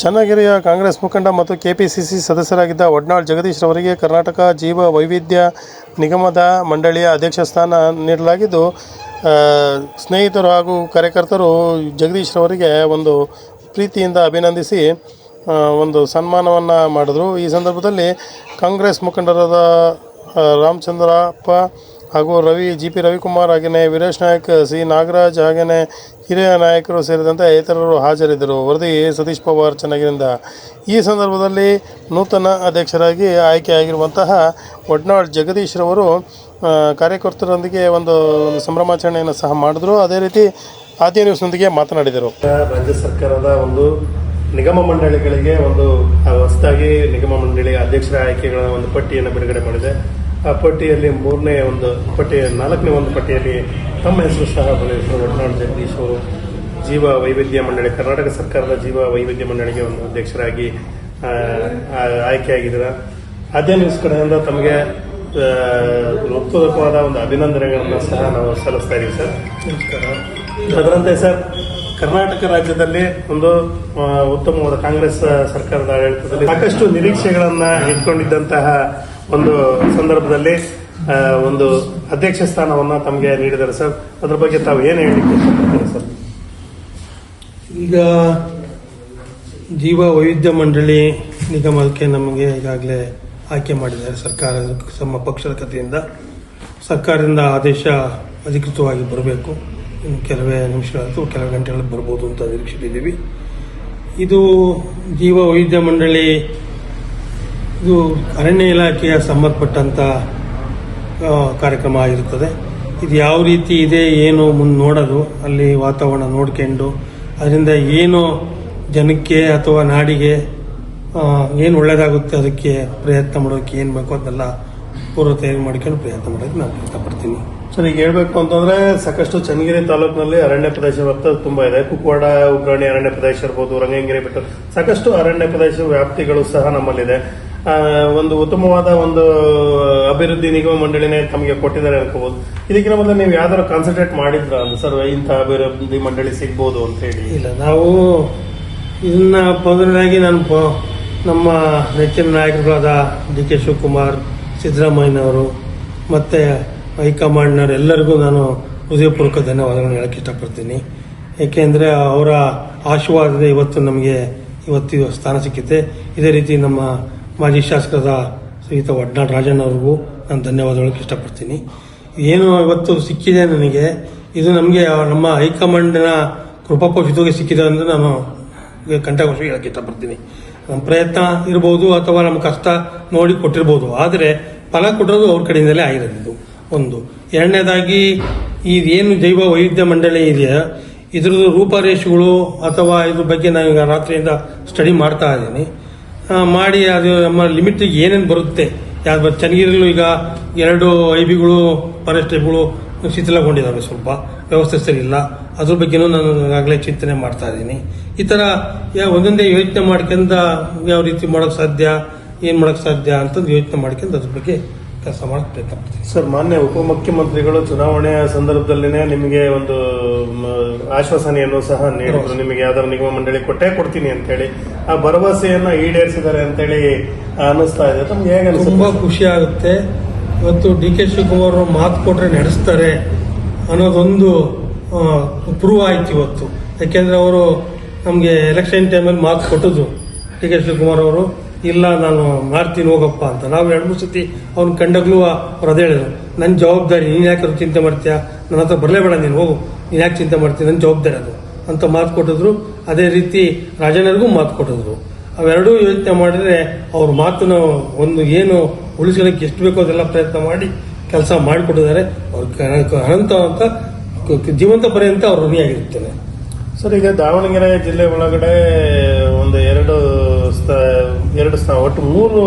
ಚನ್ನಗಿರಿಯ ಕಾಂಗ್ರೆಸ್ ಮುಖಂಡ ಮತ್ತು ಕೆಪಿಸಿಸಿ ಸದಸ್ಯರಾಗಿದ್ದ ಒಡ್ನಾಳ್ ಜಗದೀಶ್ ರವರಿಗೆ ಕರ್ನಾಟಕ ಜೀವ ವೈವಿಧ್ಯ ನಿಗಮದ ಮಂಡಳಿಯ ಅಧ್ಯಕ್ಷ ಸ್ಥಾನ ನೀಡಲಾಗಿದ್ದು ಸ್ನೇಹಿತರು ಹಾಗೂ ಕಾರ್ಯಕರ್ತರು ಜಗದೀಶ್ ರವರಿಗೆ ಒಂದು ಪ್ರೀತಿಯಿಂದ ಅಭಿನಂದಿಸಿ ಒಂದು ಸನ್ಮಾನವನ್ನು ಮಾಡಿದ್ರು. ಈ ಸಂದರ್ಭದಲ್ಲಿ ಕಾಂಗ್ರೆಸ್ ಮುಖಂಡರಾದ ರಾಮಚಂದ್ರಪ್ಪ ಹಾಗೂ ರವಿ, ಜಿ ಪಿ ರವಿಕುಮಾರ್ ಹಾಗೆಯೇ ವೀರೇಶ್ ನಾಯಕ್, ಸಿ ನಾಗರಾಜ್ ಹಾಗೆಯೇ ಹಿರಿಯ ನಾಯಕರು ಸೇರಿದಂತೆ ಇತರರು ಹಾಜರಿದ್ದರು. ವರದಿ ಸತೀಶ್ ಪವಾರ್ ಚೆನ್ನಾಗಿರಿಂದ ಈ ಸಂದರ್ಭದಲ್ಲಿ ನೂತನ ಅಧ್ಯಕ್ಷರಾಗಿ ಆಯ್ಕೆಯಾಗಿರುವಂತಹ ಒಡ್ನಾಳ್ ಜಗದೀಶ್ ರವರು ಕಾರ್ಯಕರ್ತರೊಂದಿಗೆ ಒಂದು ಸಂಭ್ರಮಾಚರಣೆಯನ್ನು ಸಹ ಮಾಡಿದ್ರು. ಅದೇ ರೀತಿ ಆದ್ಯ ನ್ಯೂಸ್ನೊಂದಿಗೆ ಮಾತನಾಡಿದರು. ರಾಜ್ಯ ಸರ್ಕಾರದ ಒಂದು ನಿಗಮ ಮಂಡಳಿಗಳಿಗೆ ಒಂದು ಹೊಸದಾಗಿ ನಿಗಮ ಮಂಡಳಿ ಅಧ್ಯಕ್ಷರ ಆಯ್ಕೆಗಳ ಒಂದು ಪಟ್ಟಿಯನ್ನು ಬಿಡುಗಡೆ ಮಾಡಿದೆ. ಆ ಪಟ್ಟಿಯಲ್ಲಿ ಮೂರನೇ ಒಂದು ಪಟ್ಟಿಯ, ನಾಲ್ಕನೇ ಒಂದು ಪಟ್ಟಿಯಲ್ಲಿ ತಮ್ಮ ಹೆಸರು ಸಹ ಬರೆದಿದ್ದರು ಒಡನಾಡು ಜಗದೀಶ್ ಅವರು ಜೀವ ವೈವಿಧ್ಯ ಮಂಡಳಿ, ಕರ್ನಾಟಕ ಸರ್ಕಾರದ ಜೀವ ವೈವಿಧ್ಯ ಮಂಡಳಿಗೆ ಒಂದು ಅಧ್ಯಕ್ಷರಾಗಿ ಆಯ್ಕೆಯಾಗಿದ್ದೀರ. ಅದೇ ನ್ಯೂಸ್ ಕಡೆಯಿಂದ ತಮಗೆ ಹೃತ್ಪೂರ್ವಕವಾದ ಒಂದು ಅಭಿನಂದನೆಗಳನ್ನು ಸಹ ನಾವು ಸಲ್ಲಿಸ್ತಾ ಇದ್ದೀವಿ ಸರ್. ಅದರಂತೆ ಸರ್, ಕರ್ನಾಟಕ ರಾಜ್ಯದಲ್ಲಿ ಒಂದು ಉತ್ತಮವಾದ ಕಾಂಗ್ರೆಸ್ ಸರ್ಕಾರದ ಆಡಳಿತದಲ್ಲಿ ಸಾಕಷ್ಟು ನಿರೀಕ್ಷೆಗಳನ್ನು ಇಟ್ಕೊಂಡಿದ್ದಂತಹ ಒಂದು ಸಂದರ್ಭದಲ್ಲಿ ಒಂದು ಅಧ್ಯಕ್ಷ ಸ್ಥಾನವನ್ನ ತಮಗೆ ನೀಡಿದ್ದಾರೆ, ಸರ್. ಅದ್ರ ಬಗ್ಗೆ ತಾವು ಏನು ಇಷ್ಟಪಡ್ತೀರಾ ಸರ್? ಈಗ ಜೀವ ವೈವಿಧ್ಯ ಮಂಡಳಿ ನಿಗಮಕ್ಕೆ ನಮಗೆ ಈಗಾಗಲೇ ಆಯ್ಕೆ ಮಾಡಿದ್ದಾರೆ. ಸರ್ಕಾರ ನಮ್ಮ ಪಕ್ಷದ ಕಥೆಯಿಂದ. ಸರ್ಕಾರದಿಂದ ಆದೇಶ ಅಧಿಕೃತವಾಗಿ ಬರಬೇಕು. ಇನ್ನು ಕೆಲವೇ ನಿಮಿಷಗಳಾಯ್ತು ಕೆಲವು ಗಂಟೆಗಳಲ್ಲಿ ಬರ್ಬೋದು ಅಂತ ನಿರೀಕ್ಷಿಸಿದ್ದೀವಿ. ಇದು ಜೀವ ವೈವಿಧ್ಯ ಮಂಡಳಿ ಇದು ಅರಣ್ಯ ಇಲಾಖೆಯ ಸಂಬಂಧಪಟ್ಟಂತ ಕಾರ್ಯಕ್ರಮ ಆಗಿರುತ್ತದೆ. ಇದು ಯಾವ ರೀತಿ ಇದೆ, ಏನು ಮುಂದೆ ನೋಡೋದು, ಅಲ್ಲಿ ವಾತಾವರಣ ನೋಡ್ಕೊಂಡು, ಅದರಿಂದ ಏನು ಜನಕ್ಕೆ ಅಥವಾ ನಾಡಿಗೆ ಏನು ಒಳ್ಳೆಯದಾಗುತ್ತೆ ಅದಕ್ಕೆ ಪ್ರಯತ್ನ ಮಾಡೋಕ್ಕೆ ಏನು ಬೇಕೋ ಅದನ್ನೆಲ್ಲ ಪೂರ್ವ ತಯಾರಿ ಮಾಡ್ಕೊಂಡು ಪ್ರಯತ್ನ ಮಾಡೋಕ್ಕೆ ನಾನು ಇಷ್ಟಪಡ್ತೀನಿ. ಸರ್, ಈಗ ಹೇಳಬೇಕು ಅಂತಂದ್ರೆ, ಸಾಕಷ್ಟು ಚನ್ನಗಿರಿ ತಾಲೂಕಿನಲ್ಲಿ ಅರಣ್ಯ ಪ್ರದೇಶ ವ್ಯಾಪ್ತಿ ತುಂಬಾ ಇದೆ. ಕುಕ್ವಾಡ, ಉಗ್ರಾಣಿ ಅರಣ್ಯ ಪ್ರದೇಶ ಇರ್ಬೋದು, ರಂಗಂಗಿರಿ ಬೆಟ್ಟ, ಸಾಕಷ್ಟು ಅರಣ್ಯ ಪ್ರದೇಶ ವ್ಯಾಪ್ತಿಗಳು ಸಹ ನಮ್ಮಲ್ಲಿದೆ. ಒಂದು ಉತ್ತಮವಾದ ಒಂದು ಅಭಿವೃದ್ಧಿ ನಿಗಮ ಮಂಡಳಿನೇ ತಮಗೆ ಕೊಟ್ಟಿದ್ದಾರೆ ಅನ್ಕೋಬಹುದು ಇದಕ್ಕಿಂತ ಮೊದಲು ನೀವು ಯಾವ್ದಾದ್ರು ಕಾನ್ಸಂಟ್ರೇಟ್ ಮಾಡಿದ್ರ ಸರ್, ಇಂಥ ಅಭಿವೃದ್ಧಿ ಮಂಡಳಿ ಸಿಗ್ಬೋದು ಅಂತ ಹೇಳಿ. ಇಲ್ಲ, ನಾವು ಇದನ್ನ ಮೊದಲನೇದಾಗಿ ನಾನು ನಮ್ಮ ನೆಚ್ಚಿನ ನಾಯಕರುಗಳಾದ ಡಿ ಕೆ ಶಿವಕುಮಾರ್, ಸಿದ್ದರಾಮಯ್ಯನವರು, ಮತ್ತು ಹೈಕಮಾಂಡ್ನವರು ಎಲ್ಲರಿಗೂ ನಾನು ಹೃದಯಪೂರ್ವಕ ಧನ್ಯವಾದಗಳನ್ನು ಹೇಳಕ್ಕೆ ಇಷ್ಟಪಡ್ತೀನಿ. ಏಕೆಂದರೆ ಅವರ ಆಶೀರ್ವಾದದ ಇವತ್ತು ನಮಗೆ ಇವತ್ತು ಸ್ಥಾನ ಸಿಕ್ಕಿದೆ. ಇದೇ ರೀತಿ ನಮ್ಮ ಮಾಜಿ ಶಾಸಕರಾದ ಶ್ರೀಯುತ ವಡ್ನಾಳ್ ರಾಜಣ್ಣ ಅವ್ರಿಗೂ ನಾನು ಧನ್ಯವಾದ ಹೇಳಕ್ಕೆ ಇಷ್ಟಪಡ್ತೀನಿ. ಏನು ಇವತ್ತು ಸಿಕ್ಕಿದೆ ನನಗೆ, ಇದು ನಮಗೆ ನಮ್ಮ ಹೈಕಮಾಂಡ್ನ ಕೃಪಾಪೋಷಿತವಾಗಿ ಸಿಕ್ಕಿದೆ ಎಂದು ನಾನು ಕಂಠಘೋಷ ಹೇಳಕ್ಕೆ ಇಷ್ಟಪಡ್ತೀನಿ. ನಮ್ಮ ಪ್ರಯತ್ನ ಇರ್ಬೋದು ಅಥವಾ ನಮ್ಮ ಕಷ್ಟ ನೋಡಿ ಕೊಟ್ಟಿರ್ಬೋದು, ಆದರೆ ಫಲ ಕೊಟ್ಟಿರೋದು ಅವ್ರ ಕಡೆಯಿಂದಲೇ ಆಗಿರೋದು. ಒಂದು. ಎರಡನೇದಾಗಿ ಇದೇನು ಜೈವ ವೈವಿಧ್ಯ ಮಂಡಳಿ ಇದೆಯಾ, ಇದ್ರದ್ದು ರೂಪರೇಷೆಗಳು ಅಥವಾ ಇದ್ರ ಬಗ್ಗೆ ನಾನು ರಾತ್ರಿಯಿಂದ ಸ್ಟಡಿ ಮಾಡ್ತಾ ಇದ್ದೀನಿ. ಮಾಡಿ ಅದು ನಮ್ಮ ಲಿಮಿಟಿಗೆ ಏನೇನು ಬರುತ್ತೆ? ಯಾವ್ದು ಚನ್ನಗಿರಿಲು ಈಗ ಎರಡು ಐಬಿಗಳು ಫಾರೆಸ್ಟ್ ಐಬಿಗಳು ಶಿಥಿಲಗೊಂಡಿದ್ದಾವೆ ಸ್ವಲ್ಪ. ವ್ಯವಸ್ಥೆ ಸರಿ ಇಲ್ಲ. ಅದ್ರ ಬಗ್ಗೆನೂ ನಾನು ಈಗಾಗಲೇ ಚಿಂತನೆ ಮಾಡ್ತಾ ಇದ್ದೀನಿ. ಈ ಥರ ಯಾವ ಒಂದೊಂದೇ ಯೋಚನೆ ಮಾಡ್ಕೊಂಡ ಯಾವ ರೀತಿ ಮಾಡೋಕ್ಕೆ ಸಾಧ್ಯ ಏನು ಮಾಡೋಕ್ಕೆ ಸಾಧ್ಯ ಅಂತಂದು ಯೋಚನೆ ಮಾಡ್ಕೊಂಡು ಅದ್ರ ಬಗ್ಗೆ ಕೆಲಸ ಮಾಡೋಕ್ಕೆ ಪ್ರಯತ್ನ ಪಡ್ತೀನಿ. ಸರ್ ಮಾನ್ಯ ಉಪಮುಖ್ಯಮಂತ್ರಿಗಳು ಚುನಾವಣೆಯ ಸಂದರ್ಭದಲ್ಲಿನೇ ನಿಮಗೆ ಒಂದು ಆಶ್ವಾಸನೆಯನ್ನು ಸಹ ನೀಡಿದ್ರು. ನಿಮಗೆ ಯಾವ್ದಾದ್ರು ನಿಗಮ ಮಂಡಳಿ ಕೊಟ್ಟೇ ಕೊಡ್ತೀನಿ ಅಂತ ಹೇಳಿ ಆ ಭರವಸೆಯನ್ನ ಈಡೇರಿಸಿದ್ದಾರೆ ಅಂತೇಳಿ ಅನಿಸ್ತಾ ಇದೆ. ತಮ್ಗೆ ಹೇಗೆ ತುಂಬಾ ಖುಷಿ ಆಗುತ್ತೆ. ಇವತ್ತು ಡಿ ಕೆ ಶಿವಕುಮಾರ್ ಮಾತು ಕೊಟ್ರೆ ನಡೆಸ್ತಾರೆ ಅನ್ನೋದೊಂದು ಪ್ರೂವ್ ಆಯ್ತು ಇವತ್ತು. ಯಾಕೆಂದ್ರೆ ಅವರು ನಮಗೆ ಎಲೆಕ್ಷನ್ ಟೈಮಲ್ಲಿ ಮಾತು ಕೊಟ್ಟಿದ್ರು ಡಿ ಕೆ ಶಿವಕುಮಾರ್ ಅವರು, ಇಲ್ಲ, ನಾನು ಮಾಡ್ತೀನಿ ಹೋಗಪ್ಪ ಅಂತ. ನಾವು ಎರಡು ಮೂರು ಸತಿ ಅವ್ನ ಕಂಡಗ್ಲೂ ಅವ್ರು ಅದೇ ಹೇಳಿದ್ರು. ನನ್ನ ಜವಾಬ್ದಾರಿ, ನೀನು ಯಾಕೆ ಚಿಂತೆ ಮಾಡ್ತೀಯಾ? ನನ್ನ ಹತ್ರ ಬರಲೇಬೇಡ ನೀನು, ಹೋಗು. ನೀನು ಯಾಕೆ ಚಿಂತೆ ಮಾಡ್ತೀನಿ ನನ್ನ ಜವಾಬ್ದಾರಿ ಅದು ಅಂತ ಮಾತು ಕೊಟ್ಟಿದ್ರು. ಅದೇ ರೀತಿ ರಾಜನರಿಗೂ ಮಾತು ಕೊಟ್ಟಿದ್ರು ಅವೆರಡೂ ಯೋಚನೆ ಮಾಡಿದರೆ ಅವ್ರ ಮಾತನ್ನು ಒಂದು ಏನು ಉಳಿಸ್ಕೊಳಕ್ಕೆ ಎಷ್ಟು ಬೇಕೋ ಅದೆಲ್ಲ ಪ್ರಯತ್ನ ಮಾಡಿ ಕೆಲಸ ಮಾಡಿಕೊಟ್ಟಿದ್ದಾರೆ. ಅವ್ರ ಕ- ಅನಂತ ಅಂತ ಜೀವಂತ ಪರ್ಯಂತ ಅವ್ರ ಋಣಿಯಾಗಿರ್ತೇನೆ ಸರ್, ಈಗ ದಾವಣಗೆರೆ ಜಿಲ್ಲೆ ಒಳಗಡೆ ಒಂದು ಎರಡು ಎರಡು ಒಟ್ಟು ಮೂರು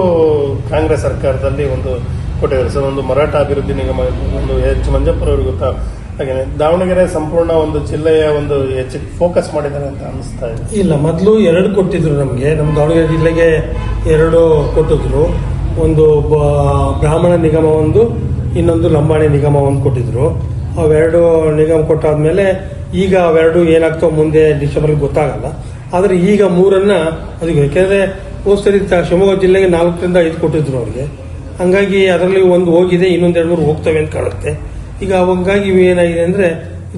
ಕಾಂಗ್ರೆಸ್ ಸರ್ಕಾರದಲ್ಲಿ ಒಂದು ಕೊಟ್ಟಿದ್ದಾರೆ. ಸರ್, ಒಂದು ಮರಾಠ ಅಭಿವೃದ್ಧಿ ನಿಗಮ, ಒಂದು ಎಚ್ ಮಂಜಪ್ಪ ಅವ್ರಿಗೆ ಗೊತ್ತಾ? ಹಾಗೆ ದಾವಣಗೆರೆ ಸಂಪೂರ್ಣ ಒಂದು ಜಿಲ್ಲೆಯ ಒಂದು ಹೆಚ್ಚು ಫೋಕಸ್ ಮಾಡಿದ್ದಾರೆ ಅಂತ ಅನಿಸ್ತಾ ಇದೆ. ಇಲ್ಲ, ಮೊದಲು ಎರಡು ಕೊಟ್ಟಿದ್ರು ನಮಗೆ. ನಮ್ಮ ದಾವಣಗೆರೆ ಜಿಲ್ಲೆಗೆ ಎರಡು ಕೊಟ್ಟಿದ್ರು. ಒಂದು ಬ್ರಾಹ್ಮಣ ನಿಗಮ ಒಂದು, ಇನ್ನೊಂದು ಲಂಬಾಣಿ ನಿಗಮ ಒಂದು ಕೊಟ್ಟಿದ್ರು. ಅವೆರಡು ನಿಗಮ ಕೊಟ್ಟಾದ್ಮೇಲೆ ಈಗ ಅವೆರಡು ಏನಾಗ್ತಾವ ಮುಂದೆ ಡಿಸೆಂಬರ್ ಗೊತ್ತಾಗಲ್ಲ. ಆದರೆ ಈಗ ಮೂರನ್ನ ಅದಕ್ಕೆ ಯಾಕೆಂದರೆ ಸರಿ ಶಿವಮೊಗ್ಗ ಜಿಲ್ಲೆಗೆ ನಾಲ್ಕರಿಂದ ಐದು ಕೊಟ್ಟಿದ್ರು ಅವ್ರಿಗೆ. ಹಂಗಾಗಿ ಅದರಲ್ಲಿ ಒಂದು ಹೋಗಿದೆ ಇನ್ನೊಂದು ಎರಡು ಮೂರು ಹೋಗ್ತವೆ ಅಂತ ಕಾಣುತ್ತೆ. ಈಗ ಹಂಗಾಗಿ ಏನಾಗಿದೆ ಅಂದರೆ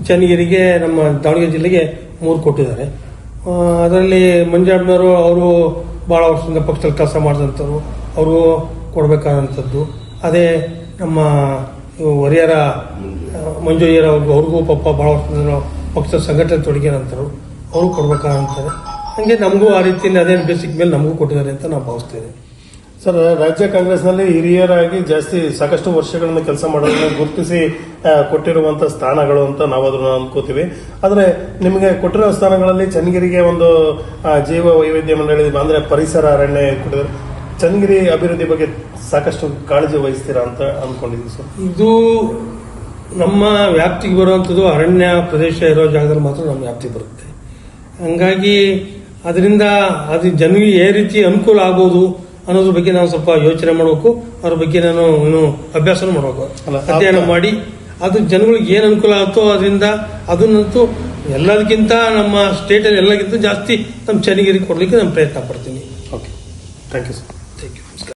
ಚನ್ನಗಿರಿಗೆ ನಮ್ಮ ದಾವಣಗೆರೆ ಜಿಲ್ಲೆಗೆ ಮೂರು ಕೊಟ್ಟಿದ್ದಾರೆ. ಅದರಲ್ಲಿ ಮಂಜಾಡ್ನವರು ಅವರು ಭಾಳ ವರ್ಷದಿಂದ ಪಕ್ಷದಲ್ಲಿ ಕೆಲಸ ಮಾಡಿದಂಥವ್ರು ಅವರು ಕೊಡಬೇಕಾದಂಥದ್ದು. ಅದೇ ನಮ್ಮ ವರಿಯರ ಆ, ಮಂಜು ಅಯ್ಯರ್ ಅವ್ರಿಗೂ ಅವ್ರಿಗೂ ಪಾಪ ಭಾಳ ವರ್ಷದಿಂದ ಪಕ್ಷದ ಸಂಘಟನೆ ತೊಡಗಿರೋಂಥವ್ರು ಅವರು ಕೊಡಬೇಕಾದಂಥದ್ದು. ಹಂಗೆ ನಮಗೂ ಆ ರೀತಿಯಲ್ಲಿ ಅದೇ ಬೇಸಿಕ್ ಮೇಲೆ ನಮಗೂ ಕೊಟ್ಟಿದ್ದಾರೆ ಅಂತ ನಾವು ಭಾವಿಸ್ತೇವೆ ಸರ್, ರಾಜ್ಯ ಕಾಂಗ್ರೆಸ್ನಲ್ಲಿ ಹಿರಿಯರಾಗಿ ಜಾಸ್ತಿ ಸಾಕಷ್ಟು ವರ್ಷಗಳನ್ನು ಕೆಲಸ ಮಾಡೋದನ್ನ ಗುರುತಿಸಿ ಕೊಟ್ಟಿರುವಂತ ಸ್ಥಾನಗಳು ಅಂತ ನಾವು ಅದನ್ನ ಅನ್ಕೋತೀವಿ. ಆದ್ರೆ ನಿಮಗೆ ಕೊಟ್ಟಿರೋ ಸ್ಥಾನಗಳಲ್ಲಿ ಚನ್ನಗಿರಿಗೆ ಒಂದು ಜೀವ ವೈವಿಧ್ಯ ಮಂಡಳಿ ಅಂದ್ರೆ ಪರಿಸರ ಅರಣ್ಯ ಕೊಟ್ಟಿದ್ದಾರೆ. ಚನ್ನಗಿರಿ ಅಭಿವೃದ್ಧಿ ಬಗ್ಗೆ ಸಾಕಷ್ಟು ಕಾಳಜಿ ವಹಿಸ್ತೀರಾ ಅಂತ ಅನ್ಕೊಂಡಿದ್ದೀವಿ ಸರ್. ಇದು ನಮ್ಮ ವ್ಯಾಪ್ತಿಗೆ ಬರುವಂಥದ್ದು ಅರಣ್ಯ ಪ್ರದೇಶ ಇರೋ ಜಾಗದಲ್ಲಿ ಮಾತ್ರ ನಮ್ಮ ವ್ಯಾಪ್ತಿ ಬರುತ್ತೆ. ಹಂಗಾಗಿ, ಅದರಿಂದ ಅದು ಜನರಿಗೆ ಯಾವ ರೀತಿ ಅನುಕೂಲ ಆಗ್ಬೋದು ಅನ್ನೋದ್ರ ಬಗ್ಗೆ ನಾವು ಸ್ವಲ್ಪ ಯೋಚನೆ ಮಾಡಬೇಕು. ಅದ್ರ ಬಗ್ಗೆ ನಾನು ಏನು ಅಭ್ಯಾಸನೂ ಮಾಡಬೇಕು. ಅಲ್ಲ, ಅಧ್ಯಯನ ಮಾಡಿ ಅದು ಜನಗಳಿಗೆ ಏನು ಅನುಕೂಲ ಆಗುತ್ತೋ ಅದರಿಂದ ಅದನ್ನಂತೂ ಎಲ್ಲದಕ್ಕಿಂತ ನಮ್ಮ ಸ್ಟೇಟಲ್ಲಿ ಎಲ್ಲಕ್ಕಿಂತ ಜಾಸ್ತಿ ನಮ್ಮ ಚನ್ನಗಿರಿ ಕೊಡಲಿಕ್ಕೆ ನಾನು ಪ್ರಯತ್ನ ಪಡ್ತೀನಿ. Okay thank you sir